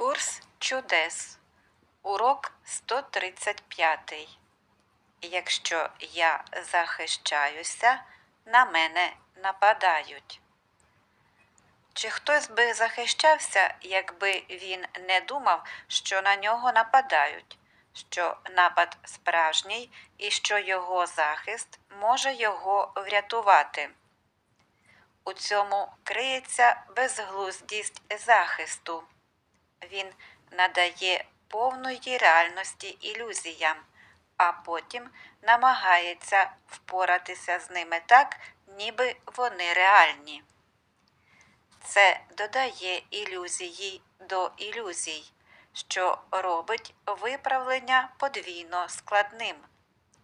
Курс чудес. Урок 135. Якщо я захищаюся, на мене нападають. Чи хтось би захищався, якби він не думав, що на нього нападають, що напад справжній і що його захист може його врятувати? У цьому криється безглуздість захисту. Він надає повної реальності ілюзіям, а потім намагається впоратися з ними так, ніби вони реальні. Це додає ілюзії до ілюзій, що робить виправлення подвійно складним.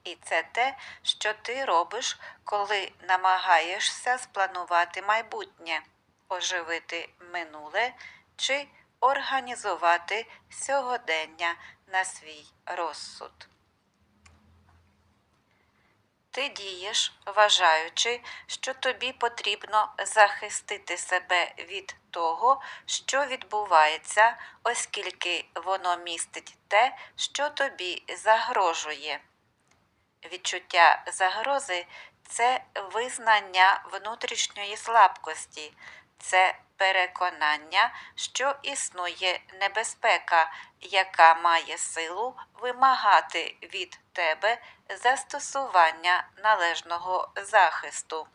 І це те, що ти робиш, коли намагаєшся спланувати майбутнє, оживити минуле чи організувати сьогодення на свій розсуд. Ти дієш, вважаючи, що тобі потрібно захистити себе від того, що відбувається, оскільки воно містить те, що тобі загрожує. Відчуття загрози це визнання внутрішньої слабкості, це переконання, що існує небезпека, яка має силу вимагати від тебе застосування належного захисту.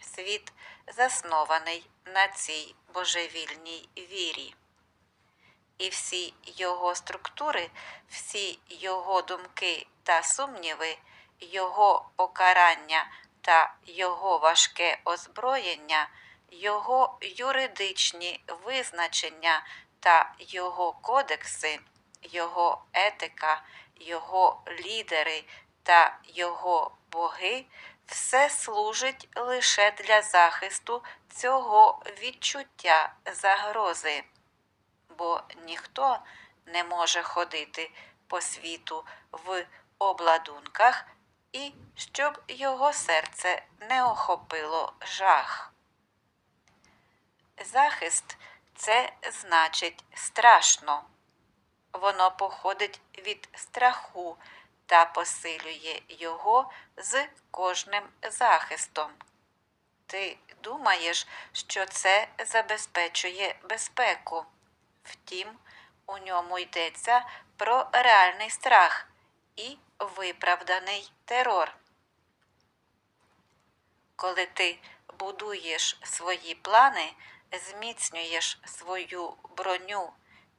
Світ заснований на цій божевільній вірі. І всі його структури, всі його думки та сумніви, його покарання та його важке озброєння, його юридичні визначення та його кодекси, його етика, його лідери та його боги все служить лише для захисту цього відчуття загрози, бо ніхто не може ходити по світу в обладунках і щоб його серце не охопило жах. Захист це значить страшно. Воно походить від страху та посилює його з кожним захистом. Ти думаєш, що це забезпечує безпеку. Втім, у ньому йдеться про реальний страх і виправданий терор. Коли ти будуєш свої плани, зміцнюєш свою броню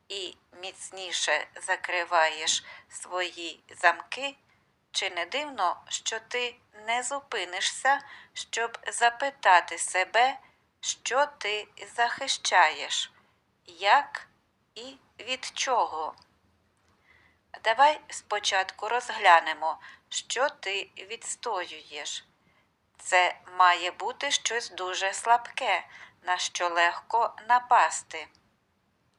і міцніше закриваєш свої замки, чи не дивно, що ти не зупинишся, щоб запитати себе, що ти захищаєш, як і від чого? Давай спочатку розглянемо, що ти відстоюєш. Це має бути щось дуже слабке, на що легко напасти.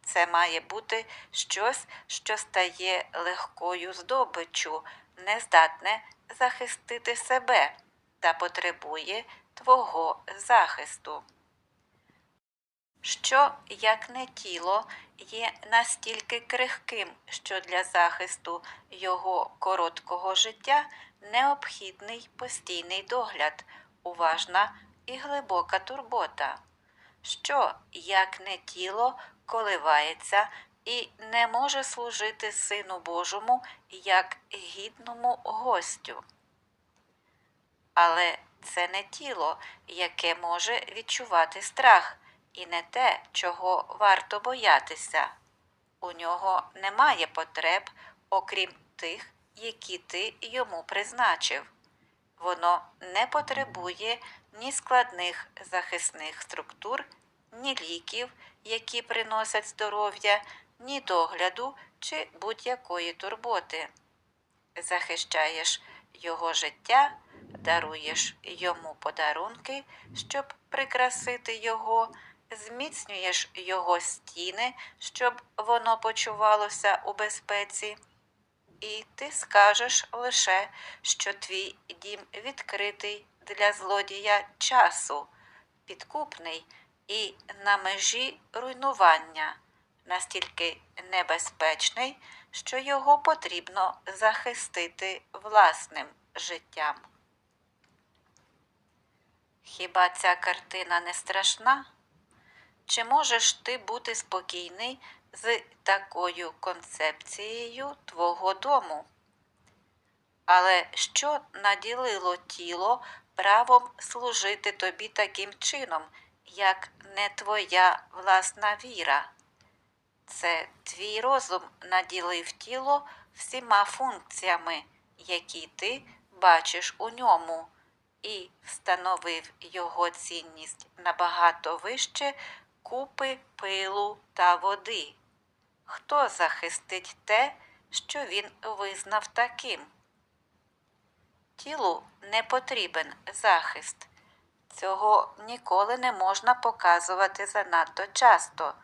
Це має бути щось, що стає легкою здобиччю, нездатне захистити себе та потребує твого захисту. Що, як не тіло, є настільки крихким, що для захисту його короткого життя необхідний постійний догляд, уважна і глибока турбота, що, як не тіло, коливається і не може служити Сину Божому як гідному гостю. Але це не тіло, яке може відчувати страх, і не те, чого варто боятися. У нього немає потреб, окрім тих, які ти йому призначив. Воно не потребує ні складних захисних структур, ні ліків, які приносять здоров'я, ні догляду чи будь-якої турботи. Захищаєш його життя, даруєш йому подарунки, щоб прикрасити його, зміцнюєш його стіни, щоб воно почувалося у безпеці. І ти скажеш лише, що твій дім відкритий для злодія часу, підкупний і на межі руйнування, настільки небезпечний, що його потрібно захистити власним життям. Хіба ця картина не страшна? Чи можеш ти бути спокійний з такою концепцією твого дому? Але що наділило тіло правом служити тобі таким чином, як не твоя власна віра? Це твій розум наділив тіло всіма функціями, які ти бачиш у ньому, і встановив його цінність набагато вище купи пилу та води. Хто захистить те, що він визнав таким? Тілу не потрібен захист. Цього ніколи не можна показувати занадто часто.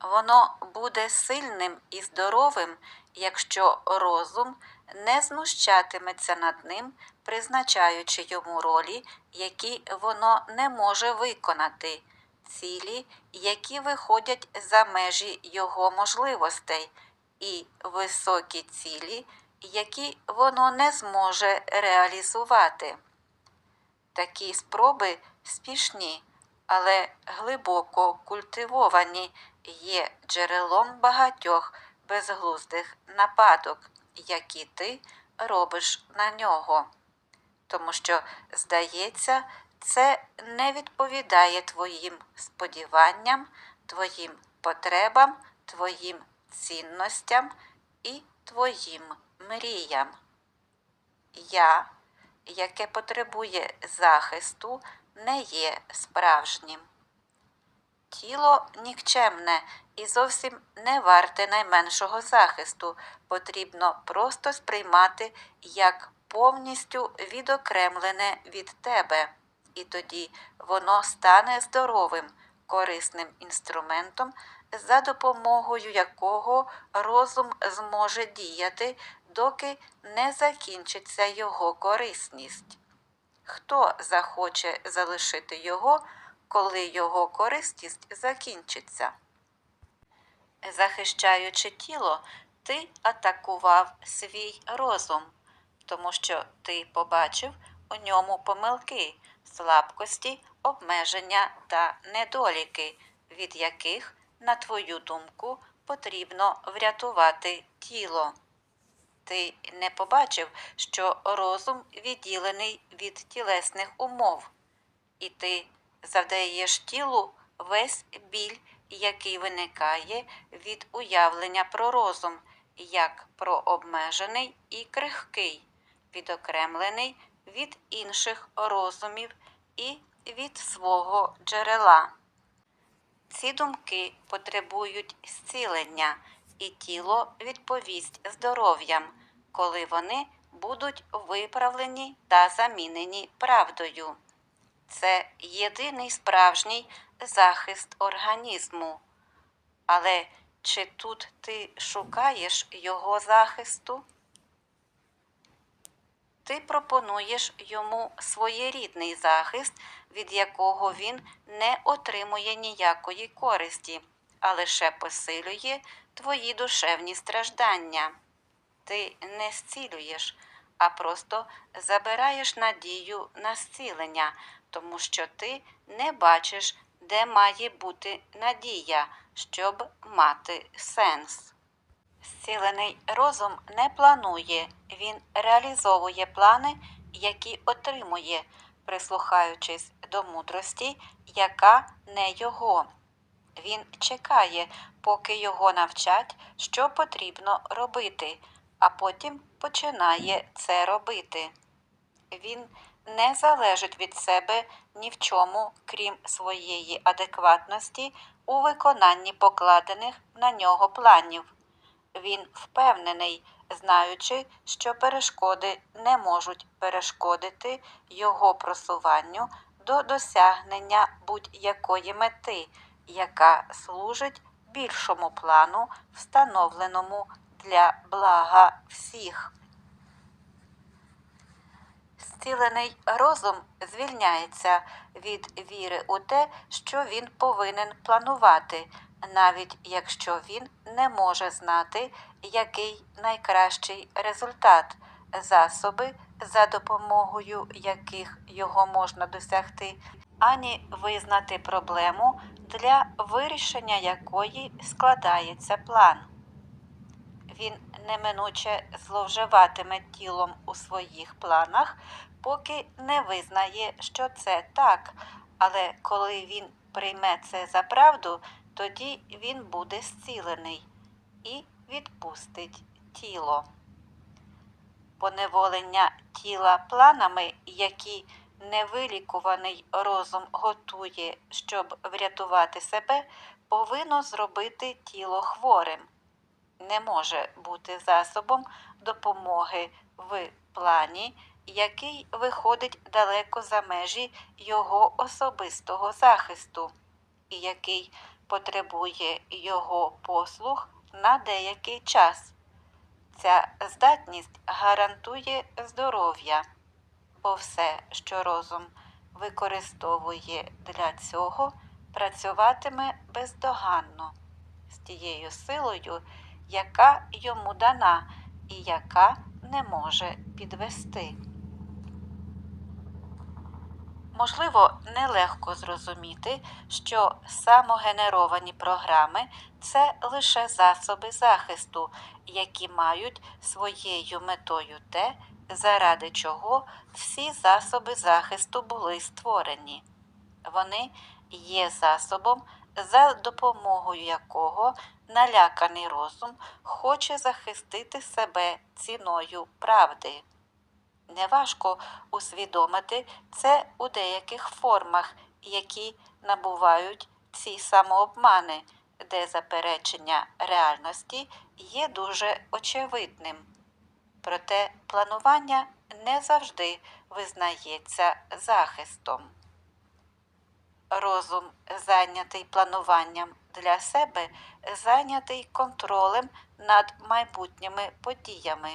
Воно буде сильним і здоровим, якщо розум не знущатиметься над ним, призначаючи йому ролі, які воно не може виконати, цілі, які виходять за межі його можливостей, і високі цілі, які воно не зможе реалізувати. Такі спроби спішні, але глибоко культивовані є джерелом багатьох безглуздих нападок, які ти робиш на нього. Тому що, здається, це не відповідає твоїм сподіванням, твоїм потребам, твоїм цінностям і твоїм мріям. Я, яке потребує захисту, не є справжнім. Тіло нікчемне і зовсім не варте найменшого захисту, потрібно просто сприймати як повністю відокремлене від тебе, і тоді воно стане здоровим, корисним інструментом, за допомогою якого розум зможе діяти, доки не закінчиться його корисність. Хто захоче залишити його, коли його корисність закінчиться? Захищаючи тіло, ти атакував свій розум, тому що ти побачив у ньому помилки, слабкості, обмеження та недоліки, від яких, на твою думку, потрібно врятувати тіло. Ти не побачив, що розум відділений від тілесних умов, і ти завдаєш тілу весь біль, який виникає від уявлення про розум, як про обмежений і крихкий, відокремлений від інших розумів і від свого джерела. Ці думки потребують зцілення, і тіло відповість здоров'ям, коли вони будуть виправлені та замінені правдою. Це єдиний справжній захист організму. Але чи тут ти шукаєш його захисту? Ти пропонуєш йому своєрідний захист, від якого він не отримує ніякої користі, а лише посилює твої душевні страждання. Ти не зцілюєш, а просто забираєш надію на зцілення, тому що ти не бачиш, де має бути надія, щоб мати сенс. Зцілений розум не планує, він реалізовує плани, які отримує, прислухаючись до мудрості, яка не його. Він чекає, поки його навчать, що потрібно робити, а потім починає це робити. Він не залежить від себе ні в чому, крім своєї адекватності у виконанні покладених на нього планів. Він впевнений, знаючи, що перешкоди не можуть перешкодити його просуванню до досягнення будь-якої мети, яка служить більшому плану, встановленому для блага всіх. Зцілений розум звільняється від віри у те, що він повинен планувати, навіть якщо він не може знати, який найкращий результат, засоби, за допомогою яких його можна досягти, ані визнати проблему, для вирішення якої складається план. Він неминуче зловживатиме тілом у своїх планах, поки не визнає, що це так. Але коли він прийме це за правду, тоді він буде зцілений і відпустить тіло. Поневолення тіла планами, які невилікуваний розум готує, щоб врятувати себе, повинно зробити тіло хворим не може бути засобом допомоги в плані, який виходить далеко за межі його особистого захисту, і який потребує його послуг на деякий час. Ця здатність гарантує здоров'я, бо все, що розум використовує для цього, працюватиме бездоганно з тією силою, яка йому дана і яка не може підвести. Можливо, нелегко зрозуміти, що самогенеровані програми це лише засоби захисту, які мають своєю метою те, заради чого всі засоби захисту були створені. Вони є засобом, за допомогою якого наляканий розум хоче захистити себе ціною правди. Неважко усвідомити це у деяких формах, які набувають ці самообмани, де заперечення реальності є дуже очевидним. Проте планування не завжди визнається захистом. Розум, зайнятий плануванням для себе, зайнятий контролем над майбутніми подіями.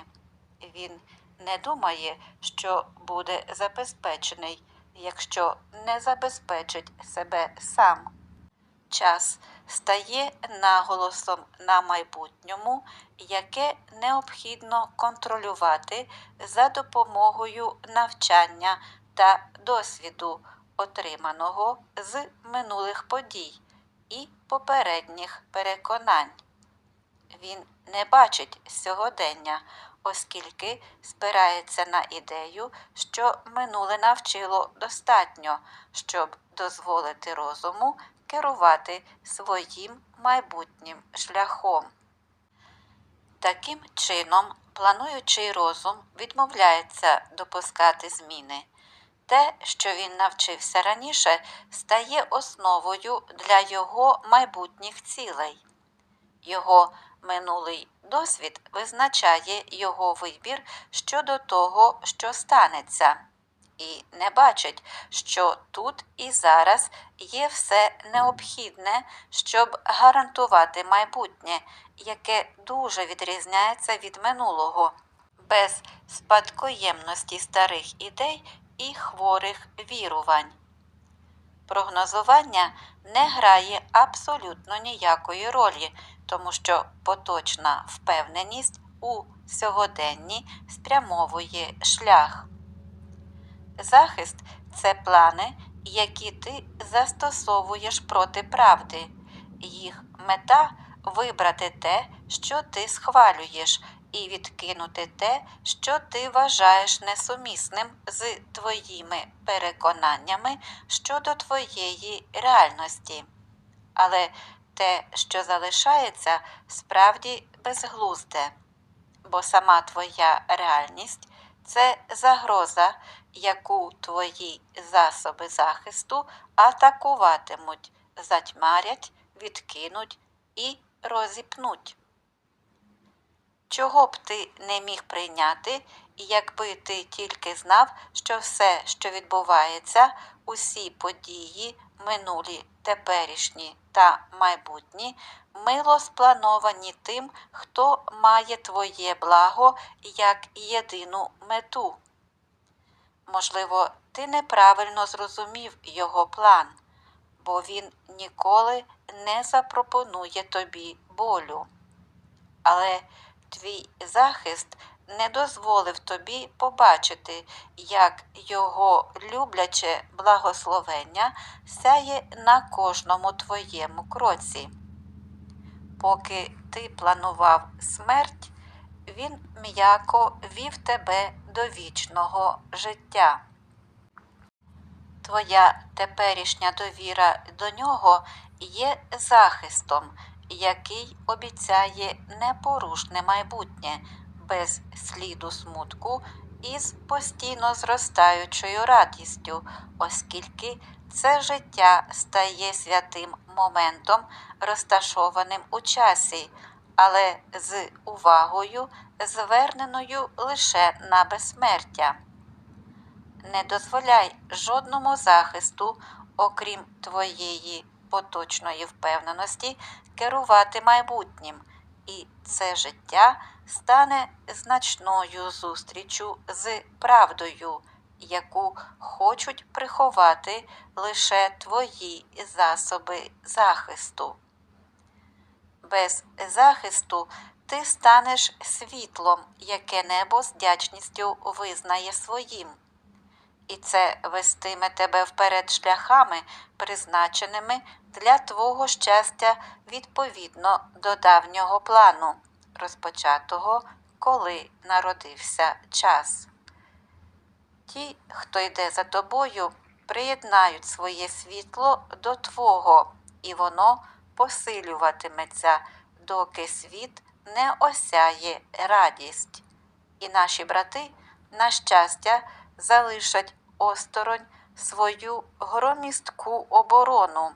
Він не думає, що буде забезпечений, якщо не забезпечить себе сам. Час стає наголосом на майбутньому, яке необхідно контролювати за допомогою навчання та досвіду, отриманого з минулих подій і попередніх переконань. Він не бачить сьогодення, оскільки спирається на ідею, що минуле навчило достатньо, щоб дозволити розуму керувати своїм майбутнім шляхом. Таким чином, плануючий розум відмовляється допускати зміни. Те, що він навчився раніше, стає основою для його майбутніх цілей. Його минулий досвід визначає його вибір щодо того, що станеться, і не бачить, що тут і зараз є все необхідне, щоб гарантувати майбутнє, яке дуже відрізняється від минулого, без спадкоємності старих ідей і хворих вірувань. Прогнозування не грає абсолютно ніякої ролі, тому що поточна впевненість у сьогоденні спрямовує шлях. Захист це плани, які ти застосовуєш проти правди. Їх мета вибрати те, що ти схвалюєш, і відкинути те, що ти вважаєш несумісним з твоїми переконаннями щодо твоєї реальності. Але те, що залишається, справді безглузде, бо сама твоя реальність це загроза, яку твої засоби захисту атакуватимуть, затьмарять, відкинуть і розіпнуть. Чого б ти не міг прийняти, якби ти тільки знав, що все, що відбувається, усі події, минулі, теперішні та майбутні, мило сплановані тим, хто має твоє благо як єдину мету. Можливо, ти неправильно зрозумів його план, бо він ніколи не запропонує тобі болю. Але твій захист не дозволив тобі побачити, як його любляче благословення сяє на кожному твоєму кроці. Поки ти планував смерть, він м'яко вів тебе до вічного життя. Твоя теперішня довіра до нього є захистом, який обіцяє непорушне майбутнє без сліду смутку і з постійно зростаючою радістю, оскільки це життя стає святим моментом, розташованим у часі, але з увагою, зверненою лише на безсмертя. Не дозволяй жодному захисту, окрім твоєї поточної впевненості, керувати майбутнім, і це життя стане значною зустрічю з правдою, яку хочуть приховати лише твої засоби захисту. Без захисту ти станеш світлом, яке небо з вдячністю визнає своїм і це вестиме тебе вперед шляхами, призначеними для твого щастя відповідно до давнього плану, розпочатого, коли народився час. Ті, хто йде за тобою, приєднають своє світло до Твого, і воно посилюватиметься, доки світ не осяє радість. І наші брати, на щастя, залишать осторонь свою громістку оборону,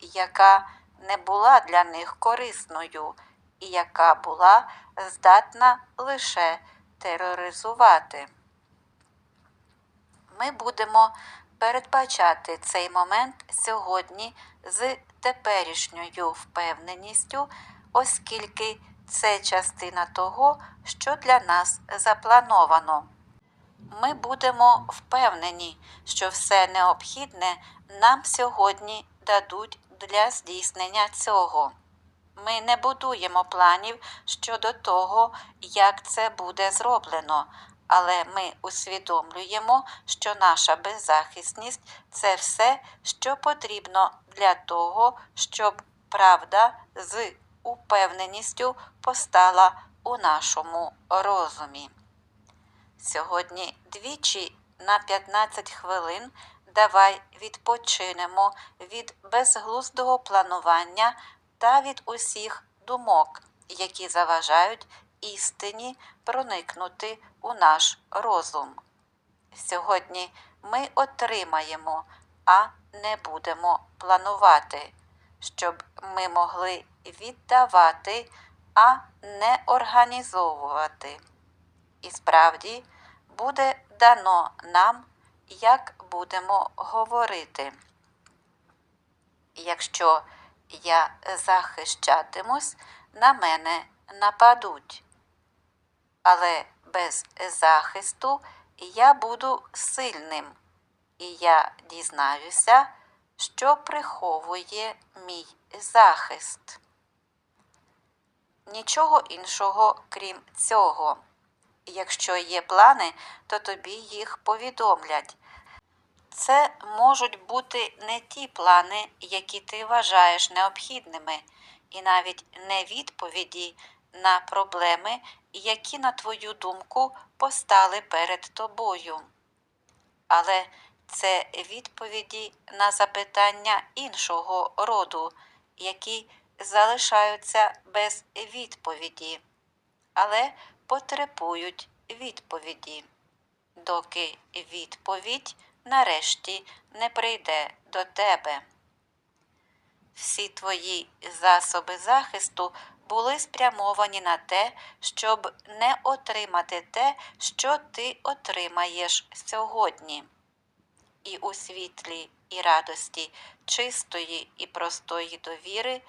яка не була для них корисною і яка була здатна лише тероризувати. Ми будемо передбачати цей момент сьогодні з теперішньою впевненістю, оскільки це частина того, що для нас заплановано ми будемо впевнені, що все необхідне нам сьогодні дадуть для здійснення цього. Ми не будуємо планів щодо того, як це буде зроблено, але ми усвідомлюємо, що наша беззахисність це все, що потрібно для того, щоб правда з упевненістю постала у нашому розумі. Сьогодні двічі на 15 хвилин давай відпочинемо від безглуздого планування та від усіх думок, які заважають істині проникнути у наш розум. Сьогодні ми отримаємо, а не будемо планувати, щоб ми могли віддавати, а не організовувати. І справді буде дано нам, як будемо говорити. Якщо я захищатимусь, на мене нападуть. Але без захисту я буду сильним, і я дізнаюся, що приховує мій захист. Нічого іншого крім цього. Якщо є плани, то тобі їх повідомлять. Це можуть бути не ті плани, які ти вважаєш необхідними, і навіть не відповіді на проблеми, які, на твою думку, постали перед тобою. Але це відповіді на запитання іншого роду, які залишаються без відповіді. Але потребують відповіді, доки відповідь нарешті не прийде до тебе. Всі твої засоби захисту були спрямовані на те, щоб не отримати те, що ти отримаєш сьогодні. І у світлі і радості чистої і простої довіри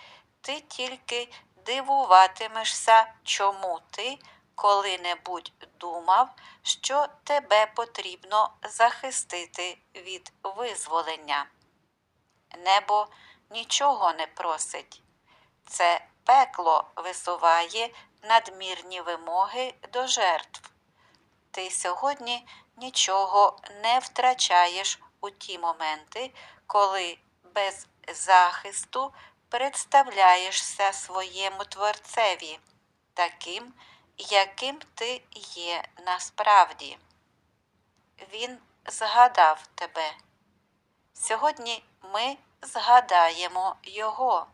ти тільки дивуватимешся, чому ти коли-небудь думав, що тебе потрібно захистити від визволення. Небо нічого не просить. Це пекло висуває надмірні вимоги до жертв. Ти сьогодні нічого не втрачаєш у ті моменти, коли без захисту представляєшся своєму творцеві, таким, яким ти є насправді. Він згадав тебе. Сьогодні ми згадаємо Його,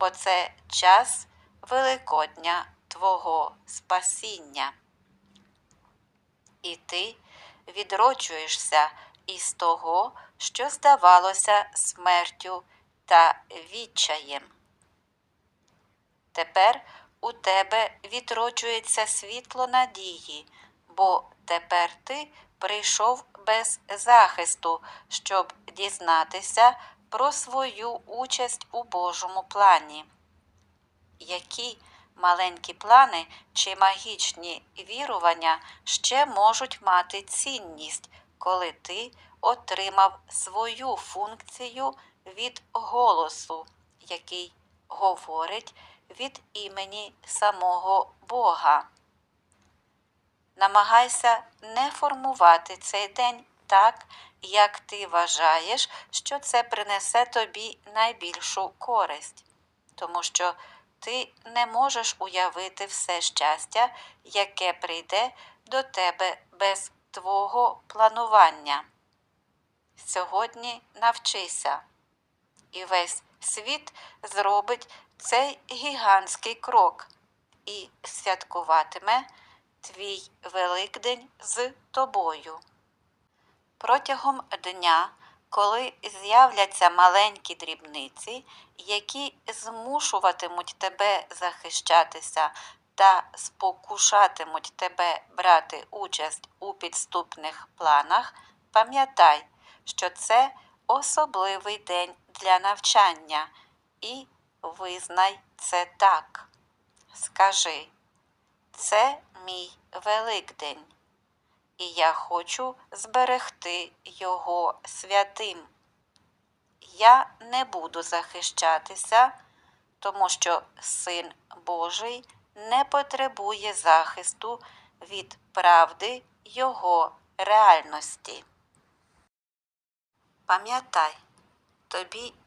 бо це час Великодня Твого спасіння. І ти відроджуєшся із того, що здавалося смертю та відчаєм. Тепер у тебе відроджується світло надії, бо тепер ти прийшов без захисту, щоб дізнатися про свою участь у Божому плані. Які маленькі плани чи магічні вірування ще можуть мати цінність, коли ти отримав свою функцію від голосу, який говорить від імені самого Бога. Намагайся не формувати цей день так, як ти вважаєш, що це принесе тобі найбільшу користь, тому що ти не можеш уявити все щастя, яке прийде до тебе без твого планування. Сьогодні навчися, і весь світ зробить цей гігантський крок і святкуватиме твій Великдень з тобою. Протягом дня, коли з'являться маленькі дрібниці, які змушуватимуть тебе захищатися та спокушатимуть тебе брати участь у підступних планах, пам'ятай, що це особливий день для навчання і визнай це так. Скажи, це мій Великдень, і я хочу зберегти його святим. Я не буду захищатися, тому що Син Божий не потребує захисту від правди Його реальності. Пам'ятай, тобі